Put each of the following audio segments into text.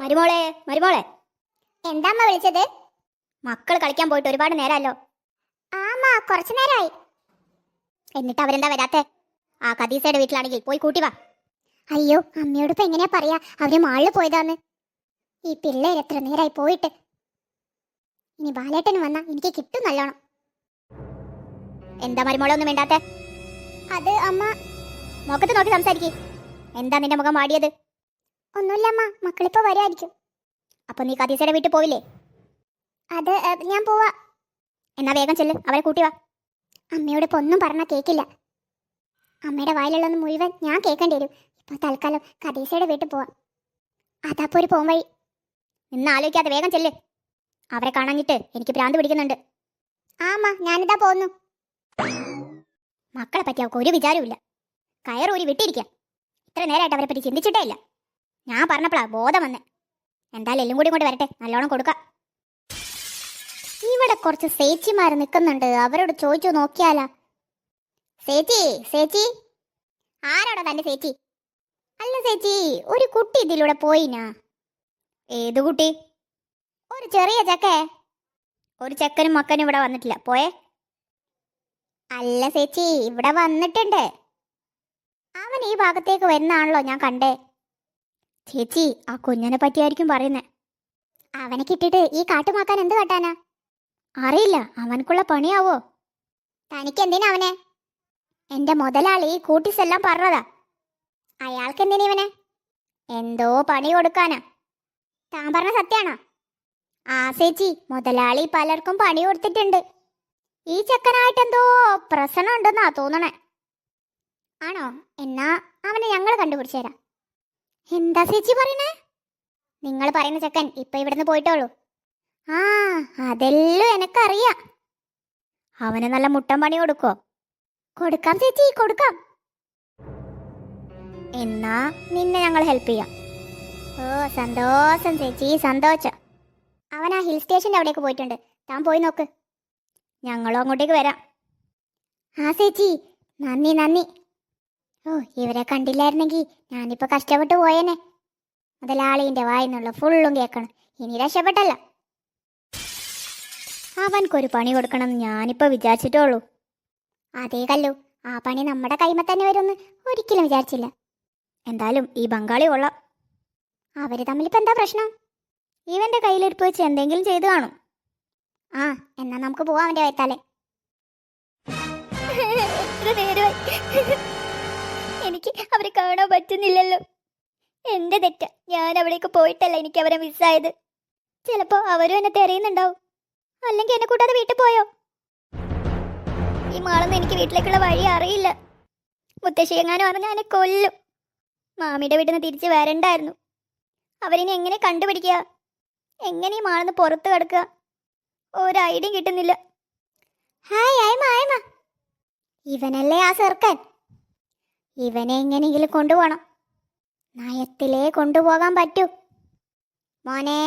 മരുമോളെ മരുമോളെ. എന്താമ്മ വിളിച്ചത്? മക്കൾ കളിക്കാൻ പോയിട്ട് ഒരുപാട് നേരമല്ലോ ആമാ കുറച്ചു നേരമായി എന്നിട്ട് അവരെന്താ വരാത്തെ? ആ കദീസയുടെ വീട്ടിലാണെങ്കിൽ പോയി കൂട്ടി വാ. അയ്യോ അമ്മയോട് ഇപ്പൊ എങ്ങനെയാ പറയാ? അവർ മാളിൽ പോയതാന്ന്. ഈ പിള്ളേർ എത്ര നേരായി പോയിട്ട്. ഇനി ബാലേട്ടന് വന്നാ എനിക്ക് കിട്ടും നല്ലോണം. എന്താ മരുമോളെ ഒന്നും വേണ്ടാത്തെ അത് അമ്മ മുഖത്ത് നോക്കി സംസാരിക്കേ. എന്താ നിന്റെ മുഖം വാടിയത്? ഒന്നുമില്ല അമ്മ മക്കളിപ്പോ വരുമായിരിക്കും അപ്പൊ നീ കദീസയുടെ വീട്ടിൽ പോവില്ലേ? അത് ഞാൻ പോവാ. എന്നാ വേഗം ചെല്ല് അവരെ കൂട്ടി വാ. അമ്മയോട് ഇപ്പൊ ഒന്നും പറഞ്ഞാ കേക്കില്ല. അമ്മയുടെ വായിലുള്ളത് മുഴുവൻ ഞാൻ കേൾക്കേണ്ടി വരും. ഇപ്പൊ തൽക്കാലം കദീസയുടെ വീട്ടിൽ പോവാ. അതപ്പോ ഒരു പോം വഴി. നിന്ന് ആലോചിക്കാതെ വേഗം ചെല്ല്. അവരെ കാണാഞ്ഞിട്ട് എനിക്ക് ഭ്രാന്ത് പിടിക്കുന്നുണ്ട്. ആമ്മ ഞാനിതാ പോന്നു മക്കളെ പറ്റി അവർക്ക് ഒരു വിചാരവുമില്ല. കയറൂരി വിട്ടിരിക്കാം. ഇത്ര നേരമായിട്ട് അവരെ പറ്റി ചിന്തിച്ചിട്ടേ ഇല്ല. ഞാൻ പറഞ്ഞപ്പോഴാ ബോധം വന്നേ. എന്തായാലും എല്ലാം കൂടി കൊണ്ട് വരട്ടെ. നല്ലോണം കൊടുക്കാം. ഇവിടെ കുറച്ച് സേച്ചിമാർ നിൽക്കുന്നുണ്ട് അവരോട് ചോദിച്ചു നോക്കിയാലാ. സേച്ചി സേച്ചി. ആരോടാ തന്റെ സേച്ചി? അല്ല ചേച്ചി ഒരു കുട്ടി ഇതിലൂടെ പോയിനാ. ഏത് കുട്ടി? ഒരു ചെറിയ ചക്കേ. ഒരു ചെക്കനും മക്കനും ഇവിടെ വന്നിട്ടില്ല. പോയേ. അല്ല ചേച്ചി ഇവിടെ വന്നിട്ടുണ്ട്. അവൻ ഈ ഭാഗത്തേക്ക് വരുന്നാണല്ലോ ഞാൻ കണ്ടേ. ചേച്ചി ആ കുഞ്ഞിനെ പറ്റിയായിരിക്കും പറയുന്നേ. അവനെ കിട്ടിട്ട് ഈ കാട്ടുമാക്കാൻ എന്ത് കാട്ടാനാ? അറിയില്ല അവനക്കുള്ള പണിയാവോ? തനിക്ക് എന്തിനാ അവനെ? എന്റെ മുതലാളി കൂട്ടീസ് എല്ലാം പറഞ്ഞതാ. അയാൾക്ക് എന്തിനാ ഇവനെ? എന്തോ പണി കൊടുക്കാനാ. താൻ പറഞ്ഞ സത്യാണോ? ആ ചേച്ചി മുതലാളി പലർക്കും പണി കൊടുത്തിട്ടുണ്ട്. ഈ ചെക്കനായിട്ട് എന്തോ പ്രശ്നം ഉണ്ടെന്നാ തോന്നണേ. ആണോ? എന്നാ അവനെ ഞങ്ങൾ കണ്ടുപിടിച്ചു തരാം. എന്താ ചേച്ചി പറയണേ? നിങ്ങൾ പറയുന്ന ചെക്കൻ ഇപ്പൊ ഇവിടുന്ന് പോയിട്ടോളൂ. ആ അതെല്ലാം എനക്കറിയാം. അവന് നല്ല മുട്ടൻ പണി കൊടുക്കോ കൊടുക്കാം ചേച്ചി കൊടുക്കാം. എന്നാ നിന്നെ ഞങ്ങൾ ഹെൽപ്പ് ചെയ്യാം. ഓ സന്തോഷം ചേച്ചി സന്തോഷം. അവൻ ആ ഹിൽ സ്റ്റേഷന്റെ അവിടേക്ക് പോയിട്ടുണ്ട്. താൻ പോയി നോക്ക്. ഞങ്ങളും അങ്ങോട്ടേക്ക് വരാം. ആ ചേച്ചി നന്ദി നന്ദി. ഓ ഇവരെ കണ്ടില്ലായിരുന്നെങ്കിൽ ഞാനിപ്പോ കഷ്ടപ്പെട്ട് പോയേനെ. മുതലാളിന്റെ വായിന്നുള്ള ഫുള്ളും കേൾക്കണം ഇനി രക്ഷപ്പെട്ടല്ല. അവൻക്കൊരു പണി കൊടുക്കണം ഞാനിപ്പോ വിചാരിച്ചിട്ടുള്ളൂ അതേ കല്ലു ആ പണി നമ്മുടെ കൈമ തന്നെ വരുമെന്ന് ഒരിക്കലും വിചാരിച്ചില്ല. എന്തായാലും ഈ ബംഗാളി കൊള്ളാം. അവർ തമ്മിലിപ്പോ എന്താ പ്രശ്നം? ഇവന്റെ കയ്യിലിരിപ്പ് വെച്ച് എന്തെങ്കിലും ചെയ്തു കാണും. ആ എന്നാ നമുക്ക് പോവാം അവന്റെ വയത്താലെ. കാണാൻ പറ്റുന്നില്ലല്ലോ. എന്റെ തെറ്റ? ഞാൻ അവിടേക്ക് പോയിട്ടല്ല എനിക്ക് അവരെ മിസ്സായത് ചിലപ്പോ അവരും എന്നെ തിരയുന്നുണ്ടാവും. അല്ലെങ്കിൽ എന്നെ കൂട്ടാതെ വീട്ടിൽ പോയോ? ഈ മാളൊന്നും എനിക്ക് വീട്ടിലേക്കുള്ള വഴി അറിയില്ല. മുത്തശ്ശി എങ്ങാനും അറിഞ്ഞാൽ എന്നെ കൊല്ലും. മാമിയുടെ വീട്ടിൽ നിന്ന് തിരിച്ച് വരണ്ടായിരുന്നു. അവരിനെ എങ്ങനെ കണ്ടുപിടിക്കുക? എങ്ങനെ ഈ മാളന്ന് പുറത്ത് കിടക്കുക? ഒരു ഐഡിയ കിട്ടുന്നില്ല. ഹായ് ആയ്മ ആയ്മ. ഇവനല്ലേ ആ ചെറുക്കൻ? ഇവനെ എങ്ങനെയെങ്കിലും കൊണ്ടുപോകണം നയത്തിലേ കൊണ്ടുപോകാൻ പറ്റൂ. മോനെ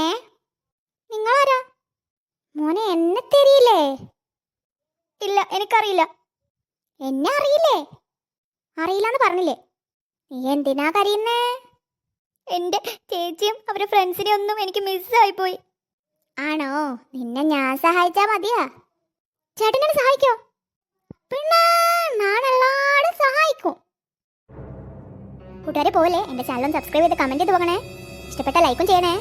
നിങ്ങളാരാ? മോനെ എന്നെ തെരിയില്ലേ? ഇല്ല എനിക്കറിയില്ല. എന്നെ അറിയില്ലേ? അറിയില്ലെന്ന് പറഞ്ഞില്ലേ? നീ എന്തിനാ കരയുന്നേ? എന്റെ ചേച്ചിയും അവരുടെ ഫ്രണ്ട്സിനെ ഒന്നും എനിക്ക് മിസ്സായി പോയി ആണോ? നിന്നെ ഞാൻ സഹായിച്ചാ മതിയാ. ചേട്ടൻ എന്നെ സഹായിക്കോ? പിന്നെ നാണെല്ലാടും സഹായിക്കും. കൂട്ടുകാരെ പോലെ എന്റെ ചാനൽ സബ്സ്ക്രൈബ് ചെയ്ത് കമന്റ് ചെയ്ത് പോകണേ. ഇഷ്ടപ്പെട്ട ലൈക്കും ചെയ്യണേ.